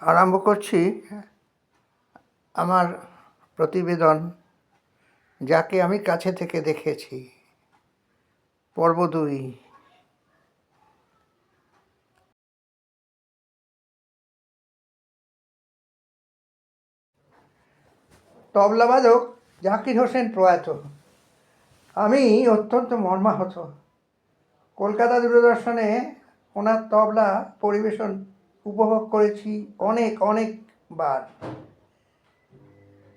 আরম্ভ করছি আমার প্রতিবেদন যাকে আমি কাছে থেকে দেখেছি। পর্ব দুই। তবলাবাদক জাকির হোসেন প্রয়াত। আমি অত্যন্ত মর্মাহত। কলকাতা দূরদর্শনে ওনার তবলা পরিবেশন উপভোগ করেছি অনেক অনেকবার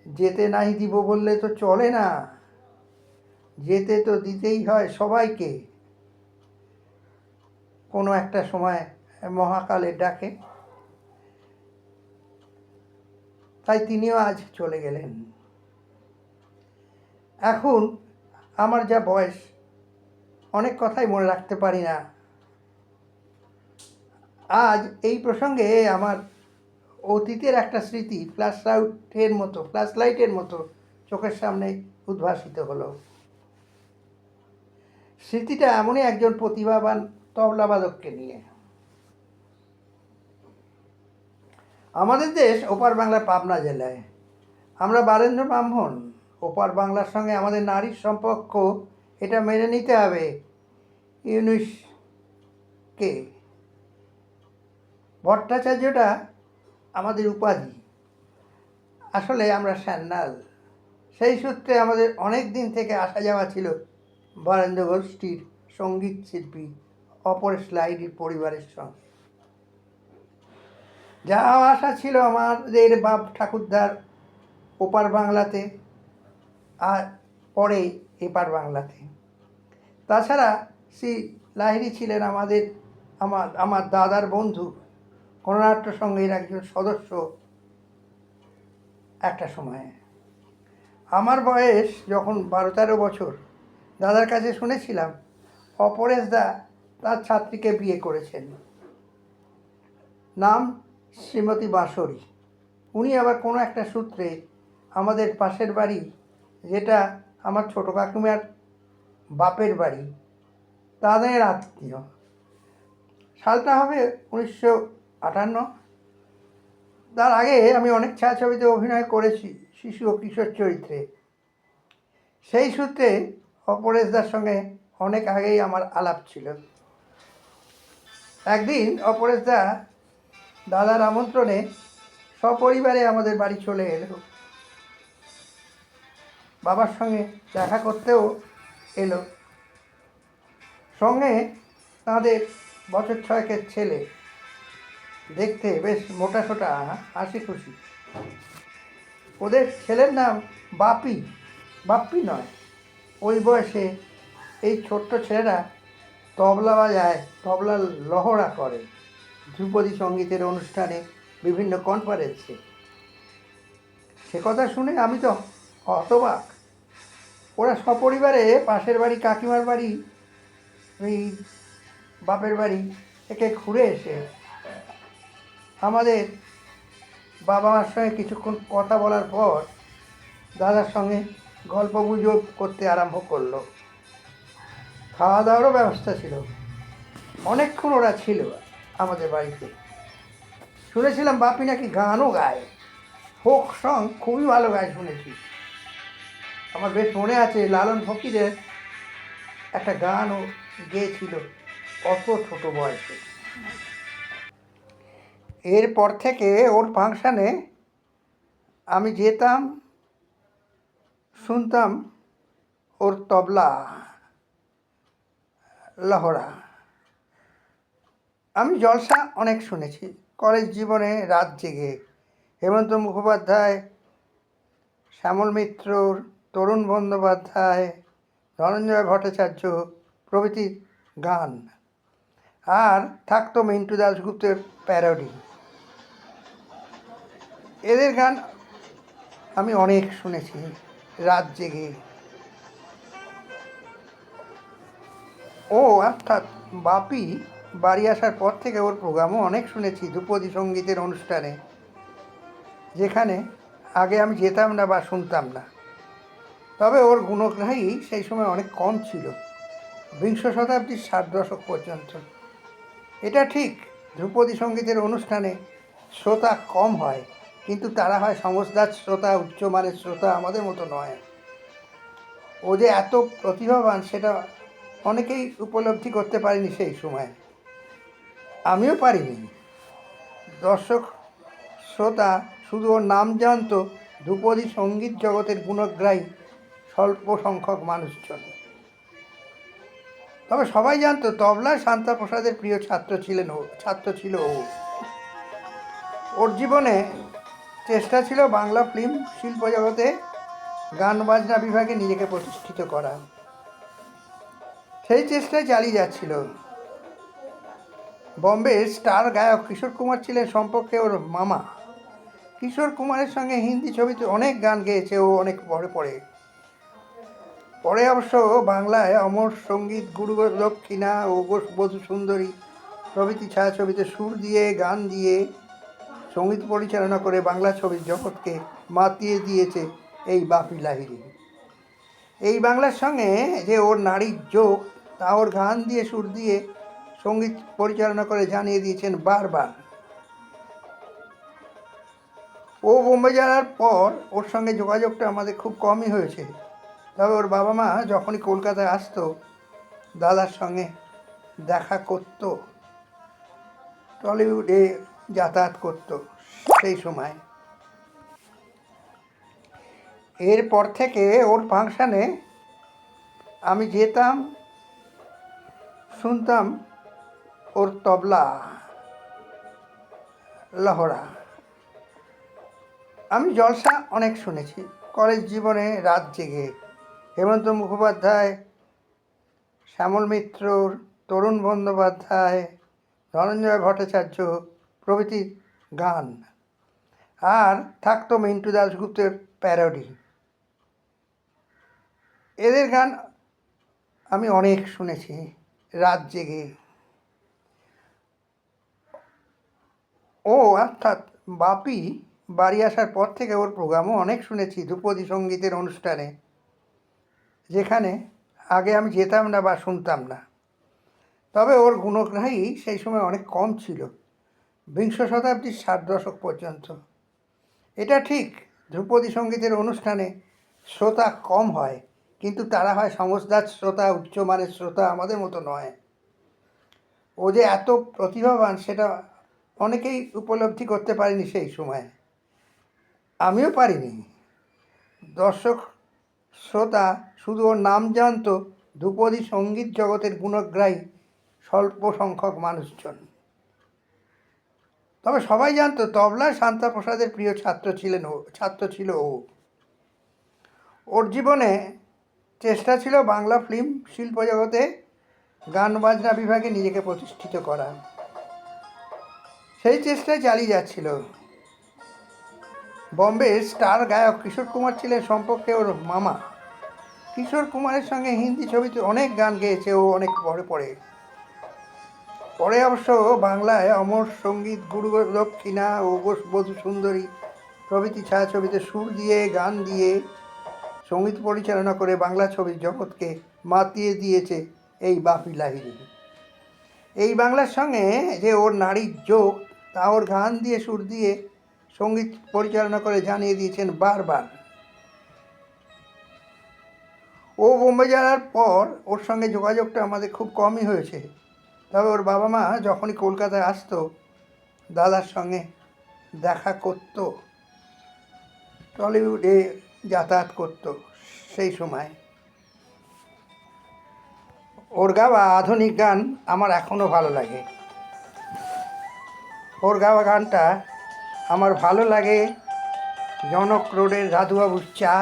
যেতে নাই দিব বললে তো চলে না। যেতে তো দিতেই হয় সবাইকে। কোনো একটা সময় মহাকালের ডাকে। তাই তিনিও আজ চলে গেলেন। এখন আমার যা বয়স, অনেক কথাই মনে রাখতে পারি না। আজ এই প্রসঙ্গে আমার অতীতের একটা স্মৃতি ফ্ল্যাশ লাইটের মতো ফ্ল্যাশ লাইটের মতো চোখের সামনে উদ্ভাসিত হলো। স্মৃতিটা এমনই একজন প্রতিভাবান তবলাবাদককে নিয়ে। আমাদের দেশ ওপার বাংলার পাবনা জেলায়। আমরা বারেন্দ্র ব্রাহ্মণ, ওপার বাংলার সঙ্গে আমাদের নারীর সম্পর্ক, এটা মেনে নিতে হবে। ইউনিসকে ভট্টাচার্যটা আমাদের উপাধি। আসলে আমরা স্যান্নাল সেই সূত্রে আমাদের অনেক দিন থেকে আসা যাওয়া ছিল বরেন্দ্র গোষ্ঠীর সংগীত শিল্পী অপরেশ লাইডির পরিবারের সঙ্গে। যাওয়া আসা ছিল আমাদের বাপ ঠাকুরদার ওপার বাংলাতে, আর পরে এপার বাংলাতে। তাছাড়া শ্রী লাহিড়ী ছিলেন আমাদের, আমার আমার দাদার বন্ধু। গণনাট্য সঙ্গের একজন সদস্য একটা সময়ে। আমার বয়স যখন বারো তেরো বছর, দাদার কাছে শুনেছিলাম, অপরেশ দা তার ছাত্রীকে বিয়ে করেছেন। নাম শ্রীমতী বাঁশরী। উনি আবার কোনো একটা সূত্রে আমাদের পাশের বাড়ি, যেটা আমার ছোটো কাকুমার বাপের বাড়ি, তাদের আত্মীয়। সালটা হবে উনিশশো আটান্ন। তার আগে আমি অনেক ছায়াছবিতে অভিনয় করেছি, শিশু ও কিশোর চরিত্রে। সেই সূত্রে অপরেশদার সঙ্গে অনেক আগেই আমার আলাপ ছিল। একদিন অপরেশদা দাদার আমন্ত্রণে সপরিবারে আমাদের বাড়ি চলে এলো। বাবার সঙ্গে দেখা করতেও এলো। সঙ্গে তাদের বছর ছয়েকের ছেলে। দেখতে বেশ মোটা সোটা হাসি খুশি ওদের ছেলের নাম বাপি। বাপ্পি নয়, ওই বয়সে এই ছোট্ট ছেলেরা তবলা বাজায় তবলা লহরা করে। ধ্রুপদী সঙ্গীতের অনুষ্ঠানে বিভিন্ন কনফারেন্সে সে কথা শুনে আমি তো হতবাক। ওরা সপরিবারে পাশের বাড়ি, কাকিমার বাড়ি ওই বাপের বাড়ি থেকে ঘুরে এসে আমাদের বাবা মার সঙ্গে কিছুক্ষণ কথা বলার পর দাদার সঙ্গে গল্প গুজব করতে আরম্ভ করল। খাওয়া দাওয়ারও ব্যবস্থা ছিল। অনেকক্ষণ ওরা ছিল আমাদের বাড়িতে। শুনেছিলাম বাপি নাকি গানও গায়। ফোক সং খুবই ভালো গায় শুনেছি। আমার বেশ মনে আছে লালন ফকিরের একটা গানও গেয়েছিল অত ছোট বয়সে। এরপর থেকে ওর ফাংশানে আমি যেতাম, শুনতাম ওর তবলা, লহরা। আমি জলসা অনেক শুনেছি। কলেজ জীবনে রাত জেগে হেমন্ত মুখোপাধ্যায়, শ্যামল মিত্রর, তরুণ বন্দ্যোপাধ্যায়, ধনঞ্জয় ভট্টাচার্য প্রভৃতির গান। আর থাকতো মিন্টু দাশগুপ্তের প্যারোডি এদের গান আমি অনেক শুনেছি, রাত জেগে। ও, অর্থাৎ বাপি বাড়ি আসার পর থেকে ওর প্রোগ্রামও অনেক শুনেছি, ধ্রুপদী সঙ্গীতের অনুষ্ঠানে, যেখানে আগে আমি যেতাম না বা শুনতাম না। তবে ওর গুণগ্রাহী সেই সময় অনেক কম ছিল, বিংশ শতাব্দীর ষাট দশক পর্যন্ত। এটা ঠিক, ধ্রুপদী সঙ্গীতের অনুষ্ঠানে শ্রোতা কম হয়। কিন্তু তারা হয় সমজদার শ্রোতা উচ্চমানের শ্রোতা আমাদের মতো নয়। ও যে এত প্রতিভাবান, সেটা অনেকেই উপলব্ধি করতে পারেনি সেই সময়। আমিও পারিনি। দর্শক, শ্রোতা, শুধু ওর নাম জানত, ধ্রুপদী সংগীত জগতের গুণগ্রাহী স্বল্প সংখ্যক মানুষজন। তবে সবাই জানতো তবলায় শান্তা প্রসাদের প্রিয় ছাত্র ছিলেন ও, ছাত্র ছিল ও। ওর জীবনে চেষ্টা ছিল বাংলা ফিল্ম শিল্প জগতে গান বাজনা বিভাগে নিজেকে প্রতিষ্ঠিত করা। সেই চেষ্টায় চালিয়ে যাচ্ছিল। বম্বে স্টার গায়ক কিশোর কুমার ছিলেন সম্পর্কে ওর মামা। কিশোর কুমারের সঙ্গে হিন্দি ছবিতে অনেক গান গেয়েছে ও অনেক পরে পরে পরে অবশ্য বাংলায় অমর সংগীত, গুরু দক্ষিণা ও বধূ সুন্দরী প্রভৃতি ছায়াছবিতে সুর দিয়ে, গান দিয়ে সংগীত পরিচালনা করে বাংলা ছবির জগৎকে মাতিয়ে দিয়েছে এই বাপি লাহিড়ী। এই বাংলার সঙ্গে যে ওর নারীর যোগ, তা ওর গান দিয়ে, সুর দিয়ে সংগীত পরিচালনা করে জানিয়ে দিয়েছেন বারবার। ও বোম্বে যাওয়ার পর ওর সঙ্গে যোগাযোগটা আমাদের খুব কমই হয়েছে। তবে ওর বাবা মা যখনই কলকাতায় আসতো, দাদার সঙ্গে দেখা করতো। টলিউডে যাতায়াত করতো সেই সময়। এরপর থেকে ওর ফাংশানে আমি যেতাম, শুনতাম ওর তবলা, লহরা। আমি জলসা অনেক শুনেছি। কলেজ জীবনে রাত জেগে হেমন্ত মুখোপাধ্যায়, শ্যামল মিত্রর, তরুণ বন্দ্যোপাধ্যায়, ধনঞ্জয় ভট্টাচার্য প্রভৃতির গান। আর থাকতো মিন্টু দাশগুপ্তের প্যারোডি। এদের গান আমি অনেক শুনেছি, রাত জেগে। ও অর্থাৎ বাপি বাড়ি আসার পর থেকে ওর প্রোগ্রামও অনেক শুনেছি, ধ্রুপদী সঙ্গীতের অনুষ্ঠানে। যেখানে আগে আমি যেতাম না বা শুনতাম না। তবে ওর গুণগ্রাহী সেই সময় অনেক কম ছিল। বিংশ শতাব্দীর ষাট দশক পর্যন্ত। এটা ঠিক, ধ্রুপদী সঙ্গীতের অনুষ্ঠানে শ্রোতা কম হয়, কিন্তু তারা হয় সমজদার শ্রোতা উচ্চমানের শ্রোতা আমাদের মতো নয়। ও যে এত প্রতিভাবান, সেটা অনেকেই উপলব্ধি করতে পারেনি সেই সময়। আমিও পারিনি। দর্শক, শ্রোতা শুধু ওর নাম জানত ধ্রুপদী সংগীত জগতের গুণগ্রাহী স্বল্প সংখ্যক মানুষজন। তবে সবাই জানতো তবলায় শান্তা প্রসাদের প্রিয় ছাত্র ছিলেন ও, ছাত্র ছিল ও। ওর জীবনে চেষ্টা ছিল বাংলা ফিল্ম শিল্প জগতে গান বাজনা বিভাগে নিজেকে প্রতিষ্ঠিত করা সেই চেষ্টায় চালিয়ে যাচ্ছিল। বম্বে স্টার গায়ক কিশোর কুমার ছিলেন সম্পর্কে ওর মামা। কিশোর কুমারের সঙ্গে হিন্দি ছবিতে অনেক গান গেয়েছে ও অনেক পরে পরে। পরে অবশ্য বাংলায় অমর সংগীত গুরু দক্ষিণা ও বধূ সুন্দরী প্রভৃতি ছায়াছবিতে সুর দিয়ে, গান দিয়ে সংগীত পরিচালনা করে বাংলা ছবির জগৎকে মাতিয়ে দিয়েছে এই বাপি লাহিড়ী। এই বাংলার সঙ্গে যে ওর নারীর যোগ, তা ওর গান দিয়ে, সুর দিয়ে সংগীত পরিচালনা করে জানিয়ে দিয়েছেন বারবার। ও বোম্বে যাওয়ার পর ওর সঙ্গে যোগাযোগটা আমাদের খুব কমই হয়েছে। তবে ওর বাবা মা যখনই কলকাতায় আসতো, দাদার সঙ্গে দেখা করতো, টলিউডে যাতায়াত করতো সেই সময়। ওর গাওয়া আধুনিক গান আমার এখনও ভালো লাগে। ওর গাওয়া গানটা আমার ভালো লাগে জনক রোডের রাধুবাবুর চা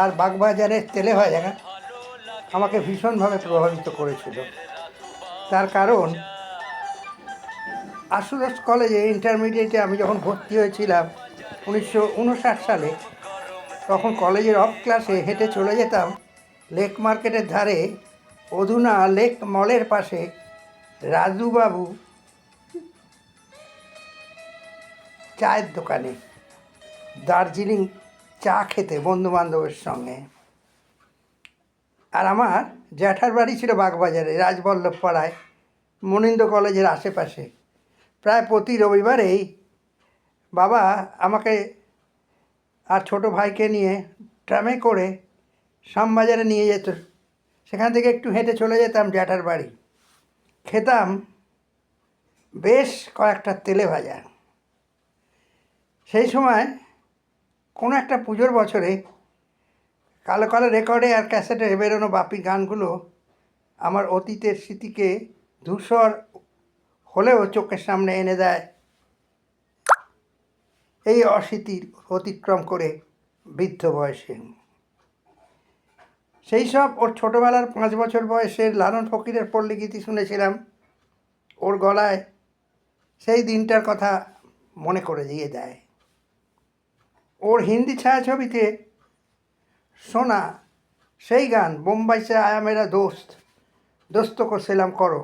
আর বাগবাজারের তেলে ভাজা আমাকে ভীষণভাবে প্রভাবিত করেছিল। তার কারণ আশুরাস কলেজে ইন্টারমিডিয়েটে আমি যখন ভর্তি হয়েছিলাম উনিশশো উনষাট সালে, তখন কলেজের অফ ক্লাসে হেঁটে চলে যেতাম লেক মার্কেটের ধারে অধুনা লেক মলের পাশে রাজুবাবু চায়ের দোকানে দার্জিলিং চা খেতে বন্ধু বান্ধবের সঙ্গে। আর আমার জ্যাঠার বাড়ি ছিল বাগবাজারে রাজবল্লভ পাড়ায় মনিন্দ কলেজের আশেপাশে। প্রায় প্রতি রবিবারেই বাবা আমাকে আর ছোট ভাইকে নিয়ে ট্রামে করে শ্যামবাজারে নিয়ে যেত। সেখান থেকে একটু হেঁটে চলে যেতাম জ্যাঠার বাড়ি। খেতাম বেশ কয়েকটা তেলে ভাজা। সেই সময় কোনো একটা পুজোর বছরে কালো কালো রেকর্ডে আর ক্যাসেটে বেরোনো বাপি গানগুলো আমার অতীতের স্মৃতিকে ধূসর হলেও চোখের সামনে এনে দেয়। এই অস্মৃতির অতিক্রম করে বৃদ্ধ বয়সে। সেই সব ওর ছোটোবেলার পাঁচ বছর বয়সের লালন ফকিরের পল্লী গীতি শুনেছিলাম। ওর গলায় সেই দিনটার কথা মনে করে দিয়ে দেয়। ওর হিন্দি ছায়াছবিতে শোনা সেই গান বোম্বাই সে আয়া মেরা দোস্ত দোস্ত কো সেলাম করো।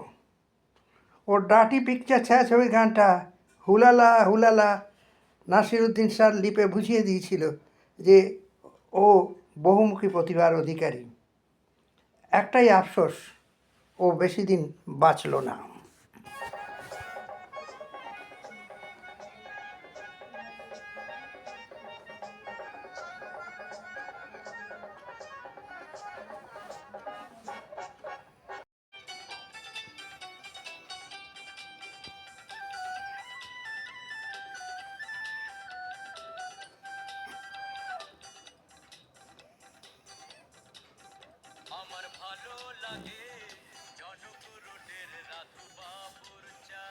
ওর ডাটি পিকচার ছায়াছবির গানটা হুলালা হুলালা নাসিরুদ্দিন স্যার লিপে বুঝিয়ে দিয়েছিল যে ও বহুমুখী প্রতিভার অধিকারী। একটাই আফসোস, ও বেশি দিন বাঁচল না। ভালো লাগে। জনগুরুদের রাধু বাবুর চা।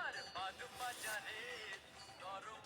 আর বাদ বাজারে নরম